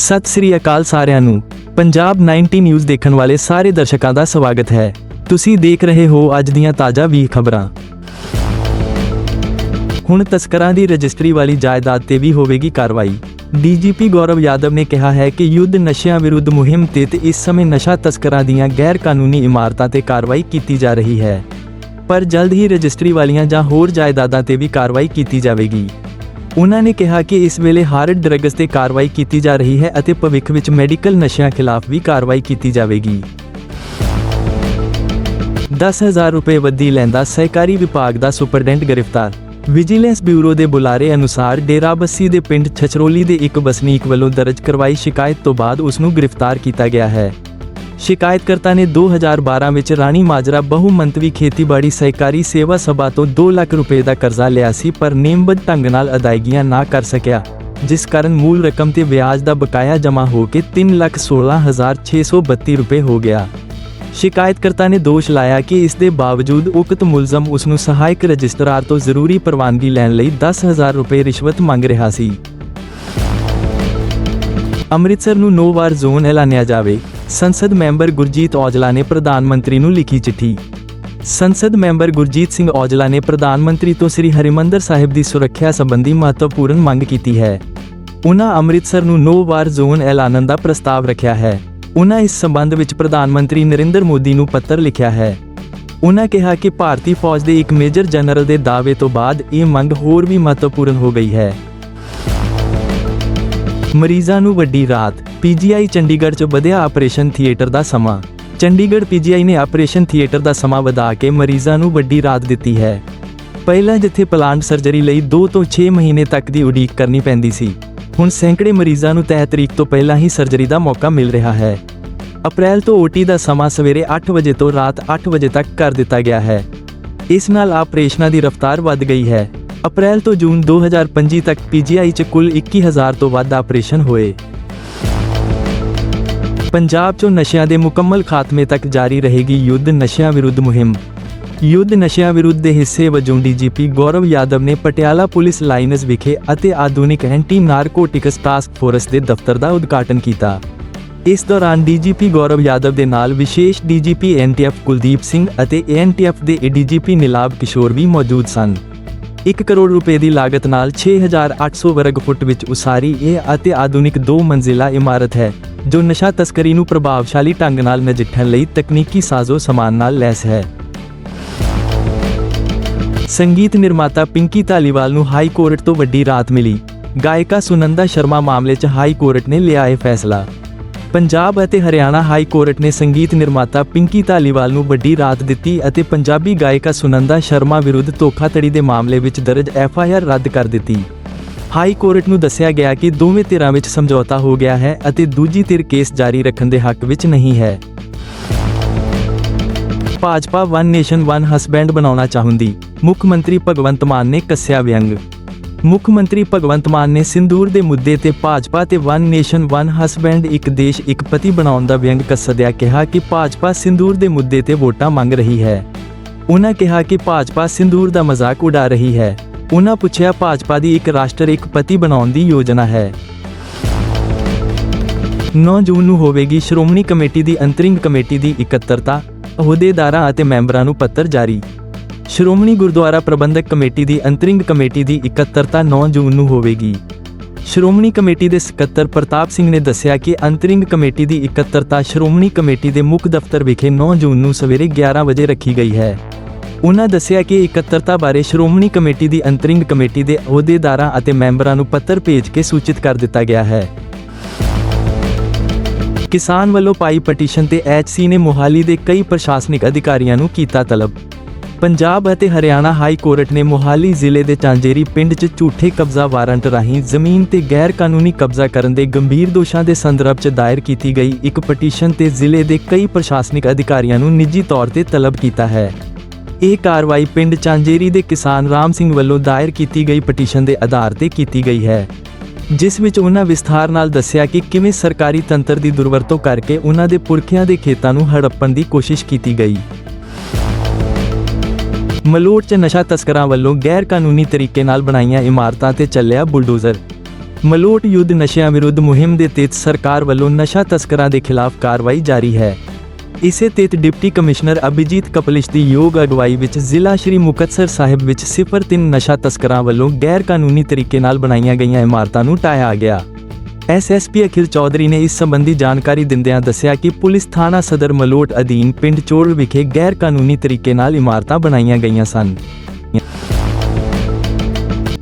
ਸਤਿ ਸ੍ਰੀ ਅਕਾਲ ਸਾਰਿਆਂ ਨੂੰ। ਪੰਜਾਬ 90 ਨਿਊਜ਼ ਦੇਖਣ ਵਾਲੇ ਸਾਰੇ ਦਰਸ਼ਕਾਂ ਦਾ ਸਵਾਗਤ ਹੈ। ਤੁਸੀਂ ਦੇਖ ਰਹੇ ਹੋ ਅੱਜ ਦੀਆਂ ਤਾਜ਼ਾ ਵੀ ਖਬਰਾਂ। ਹੁਣ ਤਸਕਰਾਂ ਦੀ ਰਜਿਸਟਰੀ ਵਾਲੀ ਜਾਇਦਾਦ ਤੇ ਵੀ ਹੋਵੇਗੀ ਕਾਰਵਾਈ। ਡੀਜੀਪੀ ਗੌਰਵ ਯਾਦਵ ਨੇ ਕਿਹਾ ਹੈ ਕਿ ਯੁੱਧ ਨਸ਼ਿਆਂ ਵਿਰੁੱਧ ਮੁਹਿੰਮ ਤਹਿਤ ਇਸ ਸਮੇਂ ਨਸ਼ਾ ਤਸਕਰਾਂ ਦੀਆਂ ਗੈਰ ਕਾਨੂੰਨੀ ਇਮਾਰਤਾਂ ਤੇ ਕਾਰਵਾਈ ਕੀਤੀ ਜਾ ਰਹੀ ਹੈ। ਪਰ ਜਲਦ ਹੀ ਰਜਿਸਟਰੀ ਵਾਲੀਆਂ ਜਾਂ ਹੋਰ ਜਾਇਦਾਦਾਂ ਤੇ ਵੀ ਕਾਰਵਾਈ ਕੀਤੀ ਜਾਵੇਗੀ। ਉਨ੍ਹਾਂ ਨੇ ਕਿਹਾ ਕਿ ਇਸ ਵੇਲੇ ਹਾਰਡ ਡਰੱਗਸ ਤੇ ਕਾਰਵਾਈ ਕੀਤੀ ਜਾ ਰਹੀ ਹੈ ਅਤੇ ਭਵਿੱਖ ਵਿੱਚ ਮੈਡੀਕਲ ਨਸ਼ਿਆਂ ਖਿਲਾਫ ਵੀ ਕਾਰਵਾਈ ਕੀਤੀ ਜਾਵੇਗੀ। 10000 ਰੁਪਏ ਵੱਧੀ ਲੈਂਦਾ ਸਹਿਕਾਰੀ ਵਿਭਾਗ ਦਾ ਸੁਪਰਡੈਂਟ ਗ੍ਰਿਫਤਾਰ। ਵਿਜੀਲੈਂਸ ਬਿਊਰੋ ਦੇ ਬੁਲਾਰੇ ਅਨੁਸਾਰ ਡੇਰਾ ਬੱਸੀ ਦੇ ਪਿੰਡ ਛਛਰੋਲੀ ਦੇ ਇੱਕ ਵਸਨੀਕ ਵੱਲੋਂ ਦਰਜ ਕਰਵਾਈ ਸ਼ਿਕਾਇਤ ਤੋਂ ਬਾਅਦ ਉਸ ਨੂੰ ਗ੍ਰਿਫਤਾਰ ਕੀਤਾ ਗਿਆ ਹੈ। ਸ਼ਿਕਾਇਤਕਰਤਾ ਨੇ 2012 ਵਿੱਚ ਰਾਣੀ ਮਾਜਰਾ ਬਹੁਮੰਤਵੀ ਖੇਤੀਬਾੜੀ ਸਹਿਕਾਰੀ ਸੇਵਾ ਸਭਾ ਤੋਂ 2 ਲੱਖ ਰੁਪਏ ਦਾ ਕਰਜ਼ਾ ਲਿਆ ਸੀ ਪਰ ਨਿਯਮਬੱਧ ਢੰਗ ਨਾਲ ਅਦਾਇਗੀਆਂ ਨਾ ਕਰ ਸਕਿਆ ਜਿਸ ਕਾਰਨ ਮੂਲ ਰਕਮ ਤੇ ਵਿਆਜ ਦਾ ਬਕਾਇਆ ਜਮ੍ਹਾਂ ਹੋ ਕੇ 316632 ਰੁਪਏ ਹੋ ਗਿਆ ਸ਼ਿਕਾਇਤਕਰਤਾ ਨੇ ਦੋਸ਼ ਲਾਇਆ ਕਿ ਇਸ ਦੇ ਬਾਵਜੂਦ ਉਕਤ ਮੁਲਜ਼ਮ ਉਸ ਨੂੰ ਸਹਾਇਕ ਰਜਿਸਟਰਾਰ ਤੋਂ ਜ਼ਰੂਰੀ ਪ੍ਰਵਾਨਗੀ ਲੈਣ ਲਈ 10000 ਰੁਪਏ ਰਿਸ਼ਵਤ ਮੰਗ ਰਿਹਾ ਸੀ ਅੰਮ੍ਰਿਤਸਰ ਨੂੰ ਨੋ ਵਾਰ ਜ਼ੋਨ ਐਲਾਨਿਆ ਜਾਵੇ ਸੰਸਦ ਮੈਂਬਰ ਗੁਰਜੀਤ ਔਜਲਾ ਨੇ ਪ੍ਰਧਾਨ ਮੰਤਰੀ ਨੂੰ ਲਿਖੀ ਚਿੱਠੀ। ਸੰਸਦ ਮੈਂਬਰ ਗੁਰਜੀਤ ਸਿੰਘ ਔਜਲਾ ਨੇ ਪ੍ਰਧਾਨ ਮੰਤਰੀ ਤੋਂ ਸ੍ਰੀ ਹਰਿਮੰਦਰ ਸਾਹਿਬ ਦੀ ਸੁਰੱਖਿਆ ਸੰਬੰਧੀ ਮਹੱਤਵਪੂਰਨ ਮੰਗ ਕੀਤੀ ਹੈ। ਉਹਨਾਂ ਅੰਮ੍ਰਿਤਸਰ ਨੂੰ ਨੋ ਵਾਰ ਜ਼ੋਨ ਐਲਾਨਣ ਦਾ ਪ੍ਰਸਤਾਵ ਰੱਖਿਆ ਹੈ। ਉਹਨਾਂ ਇਸ ਸੰਬੰਧ ਵਿੱਚ ਪ੍ਰਧਾਨ ਮੰਤਰੀ ਨਰਿੰਦਰ ਮੋਦੀ ਨੂੰ ਪੱਤਰ ਲਿਖਿਆ ਹੈ। ਉਹਨਾਂ ਕਿਹਾ ਕਿ ਭਾਰਤੀ ਫੌਜ ਦੇ ਇੱਕ ਮੇਜਰ ਜਨਰਲ ਦੇ ਦਾਅਵੇ ਤੋਂ ਬਾਅਦ ਇਹ ਮੰਗ ਹੋਰ ਵੀ ਮਹੱਤਵਪੂਰਨ ਹੋ ਗਈ ਹੈ। ਮਰੀਜ਼ਾਂ ਨੂੰ ਵੱਡੀ ਰਾਤ ਪੀਜੀਆਈ ਚੰਡੀਗੜ੍ਹ 'ਚ ਵਧਿਆ ਆਪਰੇਸ਼ਨ ਥੀਏਟਰ ਦਾ ਸਮਾਂ। ਚੰਡੀਗੜ੍ਹ ਪੀਜੀਆਈ ਨੇ ਆਪਰੇਸ਼ਨ ਥੀਏਟਰ ਦਾ ਸਮਾਂ ਵਧਾ ਕੇ ਮਰੀਜ਼ਾਂ ਨੂੰ ਵੱਡੀ ਰਾਤ ਦਿੱਤੀ ਹੈ। ਪਹਿਲਾਂ ਜਿੱਥੇ ਪਲਾਂਟ ਸਰਜਰੀ ਲਈ 2 ਤੋਂ 6 ਮਹੀਨੇ ਤੱਕ ਦੀ ਉਡੀਕ ਕਰਨੀ ਪੈਂਦੀ ਸੀ, ਹੁਣ ਸੈਂਕੜੇ ਮਰੀਜ਼ਾਂ ਨੂੰ ਤੈਅ ਤਰੀਕ ਤੋਂ ਪਹਿਲਾਂ ਹੀ ਸਰਜਰੀ ਦਾ ਮੌਕਾ ਮਿਲ ਰਿਹਾ ਹੈ। ਅਪ੍ਰੈਲ ਤੋਂ ਓਟੀ ਦਾ ਸਮਾਂ ਸਵੇਰੇ 8 ਵਜੇ ਤੋਂ ਰਾਤ 8 ਵਜੇ ਤੱਕ ਕਰ ਦਿੱਤਾ ਗਿਆ ਹੈ। ਇਸ ਨਾਲ ਆਪਰੇਸ਼ਨਾਂ ਦੀ ਰਫ਼ਤਾਰ ਵੱਧ ਗਈ ਹੈ। ਅਪ੍ਰੈਲ ਤੋਂ ਜੂਨ 2025 ਤੱਕ ਪੀਜੀਆਈ 'ਚ ਕੁੱਲ 21000 ਤੋਂ ਵੱਧ ਆਪਰੇਸ਼ਨ ਹੋਏ। ਪੰਜਾਬ 'ਚੋਂ ਨਸ਼ਿਆਂ ਦੇ ਮੁਕੰਮਲ ਖਾਤਮੇ ਤੱਕ ਜਾਰੀ ਰਹੇਗੀ ਯੁੱਧ ਨਸ਼ਿਆਂ ਵਿਰੁੱਧ ਮੁਹਿੰਮ। ਯੁੱਧ ਨਸ਼ਿਆਂ ਵਿਰੁੱਧ ਦੇ ਹਿੱਸੇ ਵਜੋਂ ਡੀਜੀਪੀ ਗੌਰਵ ਯਾਦਵ ਨੇ ਪਟਿਆਲਾ ਪੁਲਿਸ ਲਾਈਨਸ ਵਿਖੇ ਅਤੇ ਆਧੁਨਿਕ ਐਂਟੀ ਨਾਰਕੋਟਿਕਸ ਟਾਸਕ ਫੋਰਸ ਦੇ ਦਫ਼ਤਰ ਦਾ ਉਦਘਾਟਨ ਕੀਤਾ। ਇਸ ਦੌਰਾਨ ਡੀਜੀਪੀ ਗੌਰਵ ਯਾਦਵ ਦੇ ਨਾਲ ਵਿਸ਼ੇਸ਼ ਡੀਜੀਪੀ ਐਨਟੀਐਫ ਕੁਲਦੀਪ ਸਿੰਘ ਅਤੇ ਐਨਟੀਐਫ ਦੇ ਏਡੀਜੀਪੀ ਨਿਲਾਬ ਕਿਸ਼ੋਰ ਵੀ ਮੌਜੂਦ ਸਨ। 1 ਕਰੋੜ ਰੁਪਏ ਦੀ ਲਾਗਤ ਨਾਲ 6800 ਵਰਗ ਫੁੱਟ ਵਿੱਚ ਉਸਾਰੀ ਇਹ ਅਤੇ ਆਧੁਨਿਕ ਦੋ ਮੰਜ਼ਿਲਾ ਇਮਾਰਤ ਹੈ, ਜੋ ਨਸ਼ਾ ਤਸਕਰੀ ਨੂੰ ਪ੍ਰਭਾਵਸ਼ਾਲੀ ਢੰਗ ਨਾਲ ਨਜਿੱਠਣ ਲਈ ਤਕਨੀਕੀ ਸਾਜ਼ੋ ਸਮਾਨ ਨਾਲ ਲੈਸ ਹੈ। ਸੰਗੀਤ ਨਿਰਮਾਤਾ ਪਿੰਕੀ ਧਾਲੀਵਾਲ ਨੂੰ ਹਾਈ ਕੋਰਟ ਤੋਂ ਵੱਡੀ ਰਾਤ ਮਿਲੀ। ਗਾਇਕਾ ਸੁਨੰਦਾ ਸ਼ਰਮਾ ਮਾਮਲੇ 'ਚ ਹਾਈ ਕੋਰਟ ਨੇ ਲਿਆ ਇਹ ਫੈਸਲਾ। ਪੰਜਾਬ ਅਤੇ ਹਰਿਆਣਾ ਹਾਈ ਕੋਰਟ ਨੇ ਸੰਗੀਤ ਨਿਰਮਾਤਾ ਪਿੰਕੀ ਧਾਲੀਵਾਲ ਨੂੰ ਵੱਡੀ ਰਾਤ ਦਿੱਤੀ ਅਤੇ ਪੰਜਾਬੀ ਗਾਇਕਾ ਸੁਨੰਦਾ ਸ਼ਰਮਾ ਵਿਰੁੱਧ ਧੋਖਾਧੜੀ ਦੇ ਮਾਮਲੇ ਵਿੱਚ ਦਰਜ ਐਫ ਆਈ ਆਰ ਰੱਦ ਕਰ ਦਿੱਤੀ। ਹਾਈ ਕੋਰਟ ਨੂੰ ਦੱਸਿਆ ਗਿਆ ਕਿ ਦੋਵੇਂ ਧਿਰਾਂ ਵਿੱਚ ਸਮਝੌਤਾ ਹੋ ਗਿਆ ਹੈ ਅਤੇ ਦੂਜੀ ਧਿਰ ਕੇਸ ਜਾਰੀ ਰੱਖਣ ਦੇ ਹੱਕ ਵਿੱਚ ਨਹੀਂ ਹੈ। Bhajpa one nation one husband ਬਣਾਉਣਾ ਚਾਹੁੰਦੀ। ਮੁੱਖ ਮੰਤਰੀ ਭਗਵੰਤ ਮਾਨ ਨੇ ਕੱਸਿਆ ਵਿਅੰਗ। ਮੁੱਖ ਮੰਤਰੀ ਭਗਵੰਤ ਮਾਨ ਨੇ ਸਿੰਦੂਰ ਦੇ ਮੁੱਦੇ ਤੇ ਭਾਜਪਾ ਤੇ ਵਨ ਨੇਸ਼ਨ, ਵਨ ਹਸਬੈਂਡ, ਇੱਕ ਦੇਸ਼, ਇੱਕ ਪਤੀ ਬਣਾਉਣ ਦਾ ਵਿਅੰਗ ਕੱਸਦਿਆਂ ਕਿਹਾ ਕਿ ਭਾਜਪਾ ਸਿੰਦੂਰ ਦੇ ਮੁੱਦੇ ਤੇ ਵੋਟਾਂ ਮੰਗ ਰਹੀ ਹੈ। ਉਨ੍ਹਾਂ ਕਿਹਾ ਕਿ ਭਾਜਪਾ ਸਿੰਦੂਰ ਦਾ ਮਜ਼ਾਕ ਉਡਾ ਰਹੀ ਹੈ। ਉਹਨਾਂ ਪੁੱਛਿਆ, ਭਾਜਪਾ ਦੀ ਇੱਕ ਰਾਸ਼ਟਰ, ਇੱਕ ਪਤੀ ਬਣਾਉਣ ਦੀ ਯੋਜਨਾ ਹੈ। 9 ਜੂਨ ਨੂੰ ਹੋਵੇਗੀ ਸ਼੍ਰੋਮਣੀ ਕਮੇਟੀ ਦੀ ਅੰਤਰਿੰਗ ਕਮੇਟੀ ਦੀ ਇਕੱਤਰਤਾ। ਅਹੁਦੇਦਾਰਾਂ ਅਤੇ ਮੈਂਬਰਾਂ ਨੂੰ ਪੱਤਰ ਜਾਰੀ। ਸ਼੍ਰੋਮਣੀ ਗੁਰਦੁਆਰਾ ਪ੍ਰਬੰਧਕ ਕਮੇਟੀ ਦੀ ਅੰਤਰਿੰਗ ਕਮੇਟੀ ਦੀ ਇਕੱਤਰਤਾ 9 ਜੂਨ ਨੂੰ ਹੋਵੇਗੀ। ਸ਼੍ਰੋਮਣੀ ਕਮੇਟੀ ਦੇ ਸਕੱਤਰ ਪ੍ਰਤਾਪ ਸਿੰਘ ਨੇ ਦੱਸਿਆ ਕਿ ਅੰਤਰਿੰਗ ਕਮੇਟੀ ਦੀ ਇਕੱਤਰਤਾ ਸ਼੍ਰੋਮਣੀ ਕਮੇਟੀ ਦੇ ਮੁੱਖ ਦਫ਼ਤਰ ਵਿਖੇ 9 ਜੂਨ ਨੂੰ ਸਵੇਰੇ 11 ਵਜੇ ਰੱਖੀ ਗਈ ਹੈ। ਉਹਨਾਂ ਦੱਸਿਆ ਕਿ ਇਕੱਤਰਤਾ ਬਾਰੇ ਸ਼੍ਰੋਮਣੀ ਕਮੇਟੀ ਦੀ ਅੰਤਰਿੰਗ ਕਮੇਟੀ ਦੇ ਅਹੁਦੇਦਾਰਾਂ ਅਤੇ ਮੈਂਬਰਾਂ ਨੂੰ ਪੱਤਰ ਭੇਜ ਕੇ ਸੂਚਿਤ ਕਰ ਦਿੱਤਾ ਗਿਆ ਹੈ। ਕਿਸਾਨ ਵੱਲੋਂ ਪਾਈ ਪਟੀਸ਼ਨ ਤੇ ਐਚਸੀ ਨੇ ਮੋਹਾਲੀ ਦੇ ਕਈ ਪ੍ਰਸ਼ਾਸਨਿਕ ਅਧਿਕਾਰੀਆਂ ਨੂੰ ਕੀਤਾ ਤਲਬ। ਪੰਜਾਬ ਅਤੇ ਹਰਿਆਣਾ ਹਾਈ ਕੋਰਟ ਨੇ ਮੋਹਾਲੀ ਜ਼ਿਲ੍ਹੇ ਦੇ ਚਾਂਜੇਰੀ ਪਿੰਡ 'ਚ ਝੂਠੇ ਕਬਜ਼ਾ ਵਾਰੰਟ ਰਾਹੀਂ ਜ਼ਮੀਨ ਤੇ ਗੈਰ ਕਾਨੂੰਨੀ ਕਬਜ਼ਾ ਕਰਨ ਦੇ ਗੰਭੀਰ ਦੋਸ਼ਾਂ ਦੇ ਸੰਦਰਭ 'ਚ ਦਾਇਰ ਕੀਤੀ ਗਈ ਇੱਕ ਪਟੀਸ਼ਨ ਤੇ ਜ਼ਿਲ੍ਹੇ ਦੇ ਕਈ ਪ੍ਰਸ਼ਾਸਨਿਕ ਅਧਿਕਾਰੀਆਂ ਨੂੰ ਨਿੱਜੀ ਤੌਰ ਤੇ ਤਲਬ ਕੀਤਾ ਹੈ। ਇਹ ਕਾਰਵਾਈ ਪਿੰਡ ਚਾਂਜੇਰੀ ਦੇ ਕਿਸਾਨ ਰਾਮ ਸਿੰਘ ਵੱਲੋਂ ਦਾਇਰ ਕੀਤੀ ਗਈ ਪਟੀਸ਼ਨ ਦੇ ਆਧਾਰ ਤੇ ਕੀਤੀ ਗਈ ਹੈ। ਜਿਸ ਵਿੱਚ ਉਹਨਾਂ ਵਿਸਥਾਰ ਨਾਲ ਦੱਸਿਆ ਕਿ ਕਿਵੇਂ ਸਰਕਾਰੀ ਤੰਤਰ ਦੀ ਦੁਰਵਰਤੋਂ ਕਰਕੇ ਉਹਨਾਂ ਦੇ ਪੁਰਖਿਆਂ ਦੇ ਖੇਤਾਂ ਨੂੰ ਹੜੱਪਣ ਦੀ ਕੋਸ਼ਿਸ਼ ਕੀਤੀ ਗਈ। ਮਲੋਟ 'ਚ ਨਸ਼ਾ ਤਸਕਰਾਂ ਵੱਲੋਂ ਗੈਰ ਕਾਨੂੰਨੀ ਤਰੀਕੇ ਨਾਲ ਬਣਾਈਆਂ ਇਮਾਰਤਾਂ ਤੇ ਚੱਲਿਆ ਬੁਲਡੋਜ਼ਰ। ਮਲੋਟ ਯੁੱਧ ਨਸ਼ਿਆਂ ਵਿਰੁੱਧ ਮੁਹਿੰਮ ਦੇ ਤਹਿਤ ਸਰਕਾਰ ਵੱਲੋਂ ਨਸ਼ਾ ਤਸਕਰਾਂ ਦੇ ਖਿਲਾਫ ਕਾਰਵਾਈ ਜਾਰੀ ਹੈ। ਇਸੇ ਤਹਿਤ ਡਿਪਟੀ ਕਮਿਸ਼ਨਰ ਅਭਿਜੀਤ ਕਪਲਿਸ਼ ਦੀ ਯੋਗ ਅਗਵਾਈ ਵਿੱਚ ਜ਼ਿਲ੍ਹਾ ਸ਼੍ਰੀ ਮੁਕਤਸਰ ਸਾਹਿਬ ਵਿੱਚ 03 ਨਸ਼ਾ ਤਸਕਰਾਂ ਵੱਲੋਂ ਗੈਰ ਕਾਨੂੰਨੀ ਤਰੀਕੇ ਨਾਲ ਬਣਾਈਆਂ ਗਈਆਂ ਇਮਾਰਤਾਂ ਨੂੰ ਟਾਇਆ ਗਿਆ। ਐਸਐਸਪੀ ਅਖਿਲ ਚੌਧਰੀ ਨੇ ਇਸ ਸੰਬੰਧੀ ਜਾਣਕਾਰੀ ਦਿੰਦਿਆਂ ਦੱਸਿਆ ਕਿ ਪੁਲਿਸ ਥਾਣਾ ਸਦਰ ਮਲੋਟ ਅਧੀਨ ਪਿੰਡ ਚੋੜ ਵਿਖੇ ਗੈਰ ਕਾਨੂੰਨੀ ਤਰੀਕੇ ਨਾਲ ਇਮਾਰਤਾਂ ਬਣਾਈਆਂ ਗਈਆਂ ਸਨ।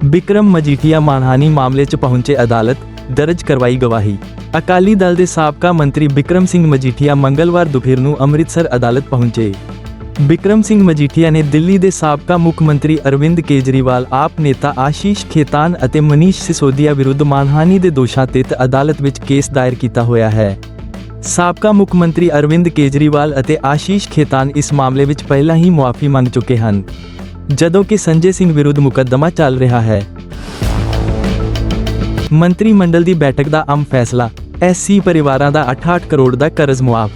ਬਿਕਰਮ ਮਜੀਠੀਆ ਮਾਨਹਾਨੀ ਮਾਮਲੇ 'ਚ ਪਹੁੰਚੇ ਅਦਾਲਤ, ਦਰਜ ਕਰਵਾਈ ਗਵਾਹੀ। ਅਕਾਲੀ ਦਲ ਦੇ ਸਾਬਕਾ ਮੰਤਰੀ ਬਿਕਰਮ ਸਿੰਘ ਮਜੀਠੀਆ ਮੰਗਲਵਾਰ ਦੁਪਹਿਰ ਨੂੰ ਅੰਮ੍ਰਿਤਸਰ ਅਦਾਲਤ ਪਹੁੰਚੇ। ਬਿਕਰਮ ਸਿੰਘ ਮਜੀਠੀਆ ਨੇ ਦਿੱਲੀ ਦੇ ਸਾਬਕਾ ਮੁੱਖ ਮੰਤਰੀ ਅਰਵਿੰਦ ਕੇਜਰੀਵਾਲ, ਆਪ ਨੇਤਾ ਆਸ਼ੀਸ਼ ਖੇਤਾਨ ਅਤੇ ਮਨੀਸ਼ ਸਿਸੋਦੀਆ ਵਿਰੁੱਧ ਮਾਨਹਾਨੀ ਦੇ ਦੋਸ਼ਾਂ ਤਹਿਤ ਅਦਾਲਤ ਵਿੱਚ ਕੇਸ ਦਾਇਰ ਕੀਤਾ ਹੋਇਆ ਹੈ। ਸਾਬਕਾ ਮੁੱਖ ਮੰਤਰੀ ਅਰਵਿੰਦ ਕੇਜਰੀਵਾਲ ਅਤੇ ਆਸ਼ੀਸ਼ ਖੇਤਾਨ ਇਸ ਮਾਮਲੇ ਵਿੱਚ ਪਹਿਲਾਂ ਹੀ ਮੁਆਫੀ ਮੰਗ ਚੁੱਕੇ ਹਨ। ਜਦੋਂ ਕਿ ਸੰਜੇ ਸਿੰਘ ਵਿਰੁੱਧ ਮੁਕੱਦਮਾ ਚੱਲ ਰਿਹਾ ਹੈ। ਮੰਤਰੀ ਮੰਡਲ ਦੀ ਬੈਠਕ ਦਾ ਅਹਿਮ ਫੈਸਲਾ ਐਸਸੀ ਪਰਿਵਾਰਾਂ ਦਾ 68 ਕਰੋੜ ਦਾ ਕਰਜ਼ ਮੁਆਫ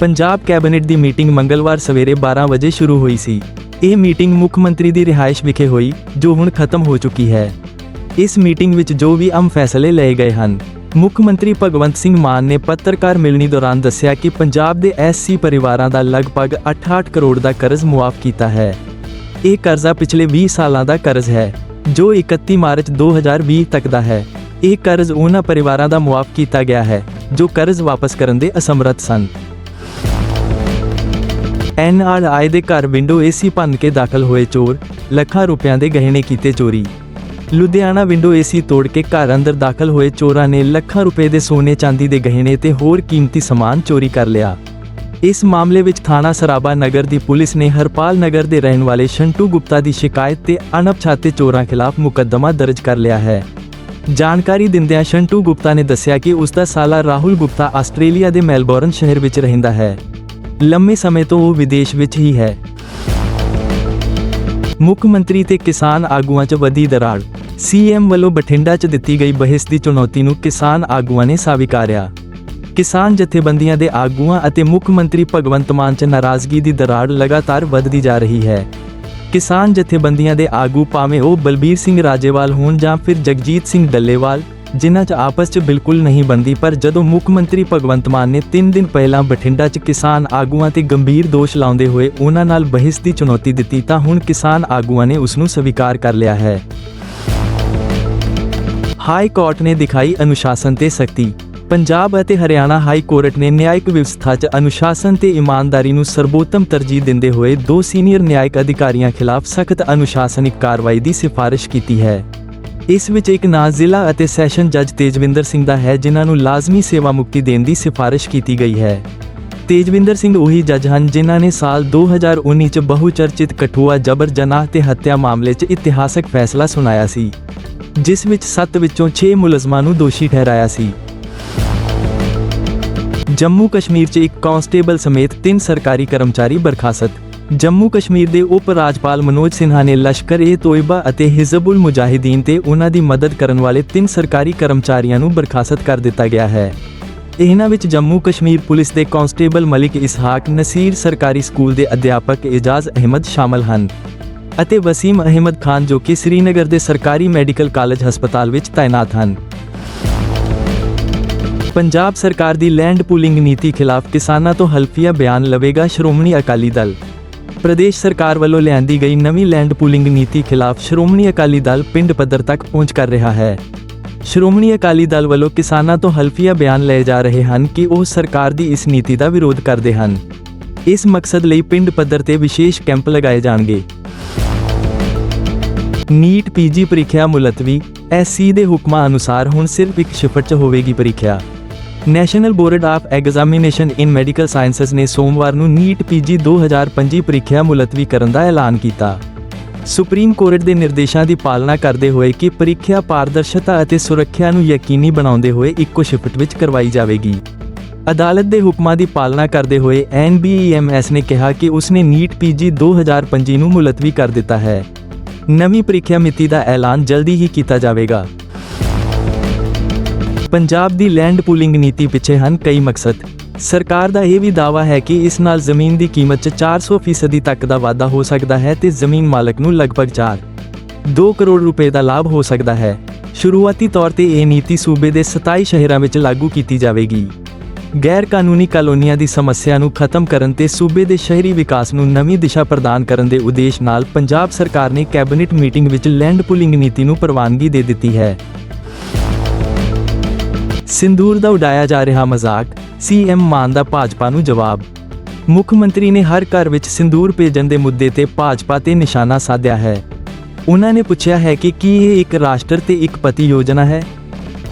ਪੰਜਾਬ ਕੈਬਨਿਟ ਦੀ ਮੀਟਿੰਗ ਮੰਗਲਵਾਰ ਸਵੇਰੇ 12 ਵਜੇ ਸ਼ੁਰੂ ਹੋਈ ਸੀ। ਇਹ ਮੀਟਿੰਗ ਮੁੱਖ ਮੰਤਰੀ ਦੀ ਰਿਹਾਇਸ਼ ਵਿਖੇ ਹੋਈ, ਜੋ ਹੁਣ ਖਤਮ ਹੋ ਚੁੱਕੀ ਹੈ। ਇਸ ਮੀਟਿੰਗ ਵਿੱਚ ਜੋ ਵੀ ਅਮ ਫੈਸਲੇ ਲਏ ਗਏ ਹਨ, ਮੁੱਖ ਮੰਤਰੀ ਭਗਵੰਤ ਸਿੰਘ ਮਾਨ ਨੇ ਪੱਤਰਕਾਰ ਮਿਲਣੀ ਦੌਰਾਨ ਦੱਸਿਆ ਕਿ ਪੰਜਾਬ ਦੇ ਐਸਸੀ ਪਰਿਵਾਰਾਂ ਦਾ ਲਗਭਗ 68 ਕਰੋੜ ਦਾ ਕਰਜ਼ ਮੁਆਫ ਕੀਤਾ ਹੈ। ਇਹ ਕਰਜ਼ਾ ਪਿਛਲੇ 20 ਸਾਲਾਂ ਦਾ ਕਰਜ਼ ਹੈ, ਜੋ 31 ਮਾਰਚ 2020 ਤੱਕ ਦਾ ਹੈ। ਇਹ ਕਰਜ਼ ਉਹਨਾਂ ਪਰਿਵਾਰਾਂ ਦਾ ਮੁਆਫ ਕੀਤਾ ਗਿਆ ਹੈ, ਜੋ ਕਰਜ਼ ਵਾਪਸ ਕਰਨ ਦੇ ਅਸਮਰੱਥ ਸਨ। ਐਨਆਰਆਈ ਦੇ ਘਰ ਵਿੰਡੋ ਏਸੀ ਭੰਨ ਕੇ ਦਾਖਲ ਹੋਏ ਚੋਰ, ਲੱਖਾਂ ਰੁਪਿਆਂ ਦੇ ਗਹਿਣੇ ਕੀਤੇ ਚੋਰੀ। ਲੁਧਿਆਣਾ ਵਿੰਡੋ ਏਸੀ ਤੋੜ ਕੇ ਘਰ ਅੰਦਰ ਦਾਖਲ ਹੋਏ ਚੋਰਾਂ ਨੇ ਲੱਖਾਂ ਰੁਪਏ ਦੇ ਸੋਨੇ ਚਾਂਦੀ ਦੇ ਗਹਿਣੇ ਤੇ ਹੋਰ ਕੀਮਤੀ ਸਮਾਨ ਚੋਰੀ ਕਰ ਲਿਆ। ਇਸ ਮਾਮਲੇ ਵਿੱਚ ਥਾਣਾ ਸਰਾਬਾ ਨਗਰ ਦੀ ਪੁਲਿਸ ਨੇ ਹਰਪਾਲ ਨਗਰ ਦੇ ਰਹਿਣ ਵਾਲੇ ਸ਼ੰਟੂ ਗੁਪਤਾ ਦੀ ਸ਼ਿਕਾਇਤ ਤੇ ਅਣਪਛਾਤੇ ਚੋਰਾਂ ਖਿਲਾਫ ਮੁਕੱਦਮਾ ਦਰਜ ਕਰ ਲਿਆ ਹੈ। ਜਾਣਕਾਰੀ ਦਿੰਦਿਆਂ ਸ਼ੰਟੂ ਗੁਪਤਾ ਨੇ ਦੱਸਿਆ ਕਿ ਉਸ ਦਾ ਸਾਲਾ ਰਾਹੁਲ ਗੁਪਤਾ ਆਸਟ੍ਰੇਲੀਆ ਦੇ ਮੈਲਬੌਰਨ ਸ਼ਹਿਰ ਵਿੱਚ ਰਹਿੰਦਾ ਹੈ। ਲੰਮੇ ਸਮੇਂ ਤੋਂ ਉਹ ਵਿਦੇਸ਼ ਵਿੱਚ ਹੀ ਹੈ। ਮੁੱਖ ਮੰਤਰੀ ਤੇ ਕਿਸਾਨ ਆਗੂਆਂ 'ਚ ਵਧੀ ਦਰਾੜ। ਸੀਐਮ ਵੱਲੋਂ ਬਠਿੰਡਾ 'ਚ ਦਿੱਤੀ ਗਈ ਬਹਿਸ ਦੀ ਚੁਣੌਤੀ ਨੂੰ ਕਿਸਾਨ ਆਗੂਆਂ ਨੇ ਸਵੀਕਾਰਿਆ। ਕਿਸਾਨ ਜਥੇਬੰਦੀਆਂ ਦੇ ਆਗੂਆਂ ਅਤੇ ਮੁੱਖ ਮੰਤਰੀ ਭਗਵੰਤ ਮਾਨ 'ਚ ਨਾਰਾਜ਼ਗੀ ਦੀ ਦਰਾੜ ਲਗਾਤਾਰ ਵੱਧਦੀ ਜਾ ਰਹੀ ਹੈ। ਕਿਸਾਨ ਜਥੇਬੰਦੀਆਂ ਦੇ ਆਗੂ ਭਾਵੇਂ ਉਹ ਬਲਬੀਰ ਸਿੰਘ ਰਾਜੇਵਾਲ ਹੋਣ ਜਾਂ ਫਿਰ ਜਗਜੀਤ ਸਿੰਘ ਡੱਲੇਵਾਲ ਜਿਨ੍ਹਾਂ 'ਚ ਆਪਸ 'ਚ ਬਿਲਕੁਲ ਨਹੀਂ ਬੰਦੀ ਪਰ ਜਦੋਂ ਮੁੱਖ ਮੰਤਰੀ ਭਗਵੰਤ ਮਾਨ ਨੇ 3 ਦਿਨ ਪਹਿਲਾਂ ਬਠਿੰਡਾ 'ਚ ਕਿਸਾਨ ਆਗੂਆਂ ਤੇ ਗੰਭੀਰ ਦੋਸ਼ ਲਾਉਂਦੇ ਹੋਏ ਉਹਨਾਂ ਨਾਲ ਬਹਿਸ ਦੀ ਚੁਣੌਤੀ ਦਿੱਤੀ, ਤਾਂ ਹੁਣ ਕਿਸਾਨ ਆਗੂਆਂ ਨੇ ਉਸ ਨੂੰ ਸਵੀਕਾਰ ਕਰ ਲਿਆ ਹੈ। ਹਾਈ ਕੋਰਟ ਨੇ ਦਿਖਾਈ ਅਨੁਸ਼ਾਸਨ ਤੇ ਸਖਤੀ। ਪੰਜਾਬ ਅਤੇ ਹਰਿਆਣਾ ਹਾਈ ਕੋਰਟ ਨੇ ਨਿਆਇਕ ਵਿਵਸਥਾ 'ਚ ਅਨੁਸ਼ਾਸਨ ਤੇ ਇਮਾਨਦਾਰੀ ਨੂੰ ਸਰਬੋਤਮ ਤਰਜੀਹ ਦਿੰਦੇ ਹੋਏ ਦੋ ਸੀਨੀਅਰ ਨਿਆਇਕ ਅਧਿਕਾਰੀਆਂ ਖਿਲਾਫ ਸਖਤ ਅਨੁਸ਼ਾਸਨਿਕ ਕਾਰਵਾਈ ਦੀ ਸਿਫਾਰਿਸ਼ ਕੀਤੀ ਹੈ। ਇਸ ਵਿੱਚ ਇੱਕ ਨਾਂ ਜ਼ਿਲ੍ਹਾ ਅਤੇ ਸੈਸ਼ਨ ਜੱਜ ਤੇਜਵਿੰਦਰ ਸਿੰਘ ਦਾ ਹੈ, ਜਿਨ੍ਹਾਂ ਨੂੰ ਲਾਜ਼ਮੀ ਸੇਵਾ ਮੁਕਤੀ ਦੇਣ ਦੀ ਸਿਫਾਰਿਸ਼ ਕੀਤੀ ਗਈ ਹੈ। ਤੇਜਵਿੰਦਰ ਸਿੰਘ ਉਹੀ ਜੱਜ ਹਨ, ਜਿਨ੍ਹਾਂ ਨੇ ਸਾਲ 2019 ਚ ਬਹੁਚਰਚਿਤ ਕਠੂਆ ਜਬਰ ਜਨਾਹ ਤੇ ਹੱਤਿਆ ਮਾਮਲੇ 'ਚ ਇਤਿਹਾਸਕ ਫੈਸਲਾ ਸੁਣਾਇਆ ਸੀ, ਜਿਸ ਵਿੱਚ 7 ਵਿੱਚੋਂ 6 ਮੁਲਜ਼ਮਾਂ ਨੂੰ ਦੋਸ਼ੀ ਠਹਿਰਾਇਆ ਸੀ। ਜੰਮੂ ਕਸ਼ਮੀਰ 'ਚ ਇੱਕ ਕਾਂਸਟੇਬਲ ਸਮੇਤ ਤਿੰਨ ਸਰਕਾਰੀ ਕਰਮਚਾਰੀ ਬਰਖਾਸਤ। ਜੰਮੂ ਕਸ਼ਮੀਰ ਦੇ ਉਪ ਰਾਜਪਾਲ ਮਨੋਜ ਸਿਨਹਾ ਨੇ ਲਸ਼ਕਰ-ਏ ਤੋਇਬਾ ਅਤੇ ਹਿਜ਼ਬੁਲ ਮੁਜਾਹਿਦੀਨ ਤੇ ਉਹਨਾਂ ਦੀ ਮਦਦ ਕਰਨ ਵਾਲੇ ਤਿੰਨ ਸਰਕਾਰੀ ਕਰਮਚਾਰੀਆਂ ਨੂੰ ਬਰਖਾਸਤ ਕਰ ਦਿੱਤਾ ਗਿਆ ਹੈ। ਇਹਨਾਂ ਵਿੱਚ ਜੰਮੂ ਕਸ਼ਮੀਰ ਪੁਲਿਸ ਦੇ ਕਾਂਸਟੇਬਲ ਮਲਿਕ ਇਸਹਾਕ, ਨਸੀਰ ਸਰਕਾਰੀ ਸਕੂਲ ਦੇ ਅਧਿਆਪਕ ਇਜਾਜ਼ ਅਹਿਮਦ ਸ਼ਾਮਲ ਹਨ ਅਤੇ ਵਸੀਮ ਅਹਿਮਦ ਖਾਨ ਜੋ ਕਿ ਸ੍ਰੀਨਗਰ ਦੇ ਸਰਕਾਰੀ ਮੈਡੀਕਲ ਕਾਲਜ ਹਸਪਤਾਲ ਵਿੱਚ ਤਾਇਨਾਤ ਹਨ। ਪੰਜਾਬ ਸਰਕਾਰ ਦੀ ਲੈਂਡ ਪੂਲਿੰਗ ਨੀਤੀ ਖਿਲਾਫ ਕਿਸਾਨਾਂ ਤੋਂ ਹਲਫੀਆ ਬਿਆਨ ਲਵੇਗਾ ਸ਼੍ਰੋਮਣੀ ਅਕਾਲੀ ਦਲ। ਪ੍ਰਦੇਸ਼ ਸਰਕਾਰ ਵੱਲੋਂ ਲਿਆਂਦੀ ਗਈ ਨਵੀਂ ਲੈਂਡ ਪੂਲਿੰਗ ਨੀਤੀ ਖਿਲਾਫ ਸ਼੍ਰੋਮਣੀ ਅਕਾਲੀ ਦਲ ਪਿੰਡ ਪੱਧਰ ਤੱਕ ਪਹੁੰਚ ਕਰ ਰਿਹਾ ਹੈ। ਸ਼੍ਰੋਮਣੀ ਅਕਾਲੀ ਦਲ ਵੱਲੋਂ ਕਿਸਾਨਾਂ ਤੋਂ ਹਲਫੀਆ ਬਿਆਨ ਲਏ ਜਾ ਰਹੇ ਹਨ ਕਿ ਉਹ ਸਰਕਾਰ ਦੀ ਇਸ ਨੀਤੀ ਦਾ ਵਿਰੋਧ ਕਰਦੇ ਹਨ। ਇਸ ਮਕਸਦ ਲਈ ਪਿੰਡ ਪੱਧਰ ਤੇ ਵਿਸ਼ੇਸ਼ ਕੈਂਪ ਲਗਾਏ ਜਾਣਗੇ। ਨੀਟ ਪੀਜੀ ਪ੍ਰੀਖਿਆ ਮੁਲਤਵੀ, ਐਸਸੀ ਦੇ ਹੁਕਮਾਂ ਅਨੁਸਾਰ ਹੁਣ ਸਿਰਫ ਇੱਕ ਸ਼ਿਫਟ 'ਚ ਹੋਵੇਗੀ ਪ੍ਰੀਖਿਆ। National board of examination in medical sciences ਨੇ ਸੋਮਵਾਰ ਨੂੰ ਨੀਟ ਪੀਜੀ 2025 ਪ੍ਰੀਖਿਆ ਮੁਲਤਵੀ ਕਰਨ ਦਾ ਐਲਾਨ ਕੀਤਾ। ਸੁਪਰੀਮ ਕੋਰਟ ਦੇ ਨਿਰਦੇਸ਼ਾਂ ਦੀ ਪਾਲਣਾ ਕਰਦੇ ਹੋਏ ਕਿ ਪ੍ਰੀਖਿਆ ਪਾਰਦਰਸ਼ਤਾ ਅਤੇ ਸੁਰੱਖਿਆ ਨੂੰ ਯਕੀਨੀ ਬਣਾਉਂਦੇ ਹੋਏ ਇੱਕੋ ਸ਼ਿਫਟ ਵਿੱਚ ਕਰਵਾਈ ਜਾਵੇਗੀ। ਅਦਾਲਤ ਦੇ ਹੁਕਮਾਂ ਦੀ ਪਾਲਣਾ ਕਰਦੇ ਹੋਏ ਐਨਬੀਐਮਐਸ ਨੇ ਕਿਹਾ ਕਿ ਉਸਨੇ ਨੀਟ ਪੀਜੀ 2025 ਨੂੰ ਮੁਲਤਵੀ ਕਰ ਦਿੱਤਾ ਹੈ। ਨਵੀਂ ਪ੍ਰੀਖਿਆ ਮਿਤੀ ਦਾ ਐਲਾਨ ਜਲਦੀ ਹੀ ਕੀਤਾ ਜਾਵੇਗਾ। ਪੰਜਾਬ ਦੀ ਲੈਂਡ ਪੂਲਿੰਗ ਨੀਤੀ ਪਿੱਛੇ ਹਨ ਕਈ ਮਕਸਦ। ਸਰਕਾਰ ਦਾ ਇਹ ਵੀ ਦਾਅਵਾ ਹੈ ਕਿ ਇਸ ਨਾਲ ਜ਼ਮੀਨ ਦੀ ਕੀਮਤ 'ਚ 400% ਤੱਕ ਦਾ ਵਾਧਾ ਹੋ ਸਕਦਾ ਹੈ ਤੇ ਜ਼ਮੀਨ ਮਾਲਕ ਨੂੰ ਲਗਭਗ 4 2 ਕਰੋੜ ਰੁਪਏ ਦਾ ਲਾਭ ਹੋ ਸਕਦਾ ਹੈ। ਸ਼ੁਰੂਆਤੀ ਤੌਰ ਤੇ ਇਹ ਨੀਤੀ ਸੂਬੇ ਦੇ 27 ਸ਼ਹਿਰਾਂ ਵਿੱਚ ਲਾਗੂ ਕੀਤੀ ਜਾਵੇਗੀ। ਗੈਰ ਕਾਨੂੰਨੀ ਕਾਲੋਨੀਆਂ ਦੀ ਸਮੱਸਿਆ ਨੂੰ ਖਤਮ ਕਰਨ ਤੇ ਸੂਬੇ ਦੇ ਸ਼ਹਿਰੀ ਵਿਕਾਸ ਨੂੰ ਨਵੀਂ ਦਿਸ਼ਾ ਪ੍ਰਦਾਨ ਕਰਨ ਦੇ ਉਦੇਸ਼ ਨਾਲ ਪੰਜਾਬ ਸਰਕਾਰ ਨੇ ਕੈਬਨਿਟ ਮੀਟਿੰਗ ਵਿੱਚ ਲੈਂਡ ਪੂਲਿੰਗ ਨੀਤੀ ਨੂੰ ਪ੍ਰਵਾਨਗੀ ਦੇ ਦਿੱਤੀ ਹੈ। ਸਿੰਦੂਰ ਦਾ ਉਡਾਇਆ ਜਾ ਰਿਹਾ ਮਜ਼ਾਕ ਸੀਐਮ ਮਾਨ ਦਾ ਭਾਜਪਾ ਨੂੰ ਜਵਾਬ। ਮੁੱਖ ਮੰਤਰੀ ਨੇ ਹਰ ਘਰ ਵਿੱਚ ਸਿੰਦੂਰ ਭੇਜਣ ਦੇ ਮੁੱਦੇ ਤੇ ਭਾਜਪਾ ਤੇ ਨਿਸ਼ਾਨਾ ਸਾਧਿਆ ਹੈ। ਉਹਨਾਂ ਨੇ ਪੁੱਛਿਆ ਹੈ ਕਿ ਕੀ ਇਹ ਇੱਕ ਰਾਸ਼ਟਰ ਤੇ ਇੱਕ ਪਤੀ ਯੋਜਨਾ ਹੈ?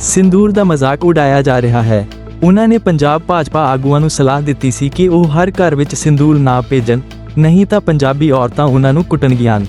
ਸਿੰਦੂਰ ਦਾ ਮਜ਼ਾਕ ਉਡਾਇਆ ਜਾ ਰਿਹਾ ਹੈ। ਉਹਨਾਂ ਨੇ ਪੰਜਾਬ ਭਾਜਪਾ ਆਗੂਆਂ ਨੂੰ ਸਲਾਹ ਦਿੱਤੀ ਸੀ ਕਿ ਉਹ ਹਰ ਘਰ ਵਿੱਚ ਸਿੰਦੂਰ ਨਾ ਭੇਜਣ, ਨਹੀਂ ਤਾਂ ਪੰਜਾਬੀ ਔਰਤਾਂ ਉਹਨਾਂ ਨੂੰ ਕੁੱਟਣਗੀਆਂ।